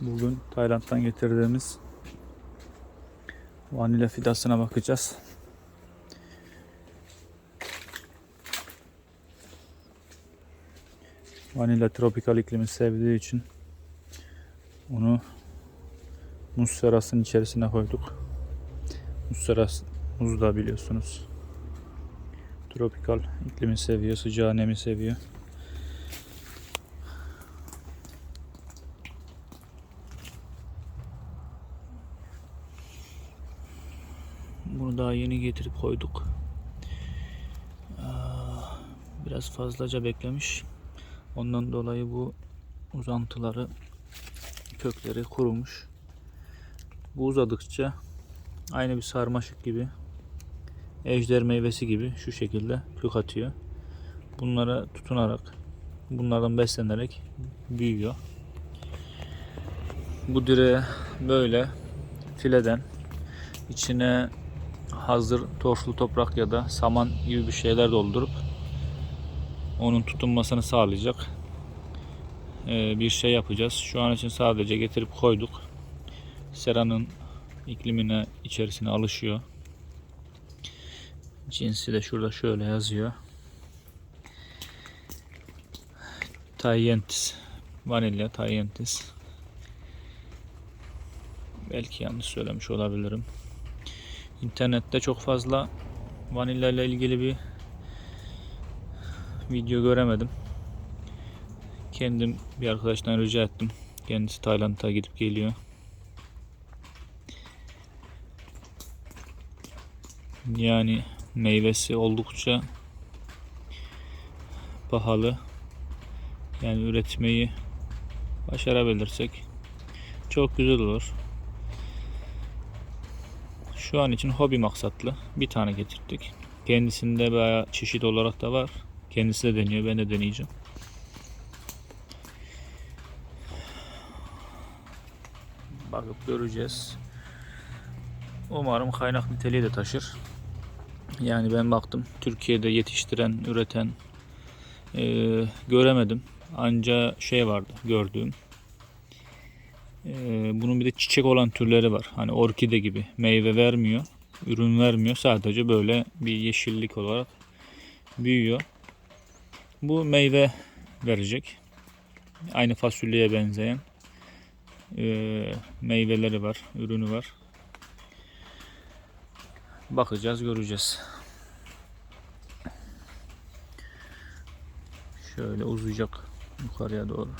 Bugün Tayland'dan getirdiğimiz vanilya fidasına bakacağız. Vanilya tropikal iklimi sevdiği için onu muz serasının içerisine koyduk. Muz serası, muz da biliyorsunuz. Tropikal iklimi seviyor, sıcağı nemi seviyor. Bunu daha yeni getirip koyduk. Biraz fazlaca beklemiş. Ondan dolayı bu uzantıları, kökleri kurumuş. Bu uzadıkça aynı bir sarmaşık gibi, ejder meyvesi gibi şu şekilde kök atıyor. Bunlara tutunarak, bunlardan beslenerek büyüyor. Bu direğe böyle fileden içine hazır torflu toprak ya da saman gibi bir şeyler doldurup onun tutunmasını sağlayacak ee, bir şey yapacağız. Şu an için sadece getirip koyduk. Seranın iklimine içerisine alışıyor. Cinsi de şurada şöyle yazıyor. Tayentis. Vanilya Tayentis. Belki yanlış söylemiş olabilirim. İnternette çok fazla vanilya ile ilgili bir video göremedim. Kendim bir arkadaştan rica ettim. Kendisi Tayland'a gidip geliyor. Yani meyvesi oldukça pahalı. Yani üretmeyi başarabilirsek çok güzel olur. Şu an için hobi maksatlı bir tane getirdik. Kendisinde bayağı çeşit olarak da var. Kendisi de deniyor. Ben de deneyeceğim. Bakıp göreceğiz. Umarım kaynak niteliği de taşır. Yani ben baktım Türkiye'de yetiştiren, üreten eee, göremedim. Anca şey vardı gördüğüm. Eee, bunun bir de çiçek olan türleri var. Hani orkide gibi meyve vermiyor, ürün vermiyor. Sadece böyle bir yeşillik olarak büyüyor. Bu meyve verecek. Aynı fasulyeye benzeyen eee, meyveleri var, ürünü var. Bakacağız, göreceğiz. Şöyle uzayacak yukarıya doğru.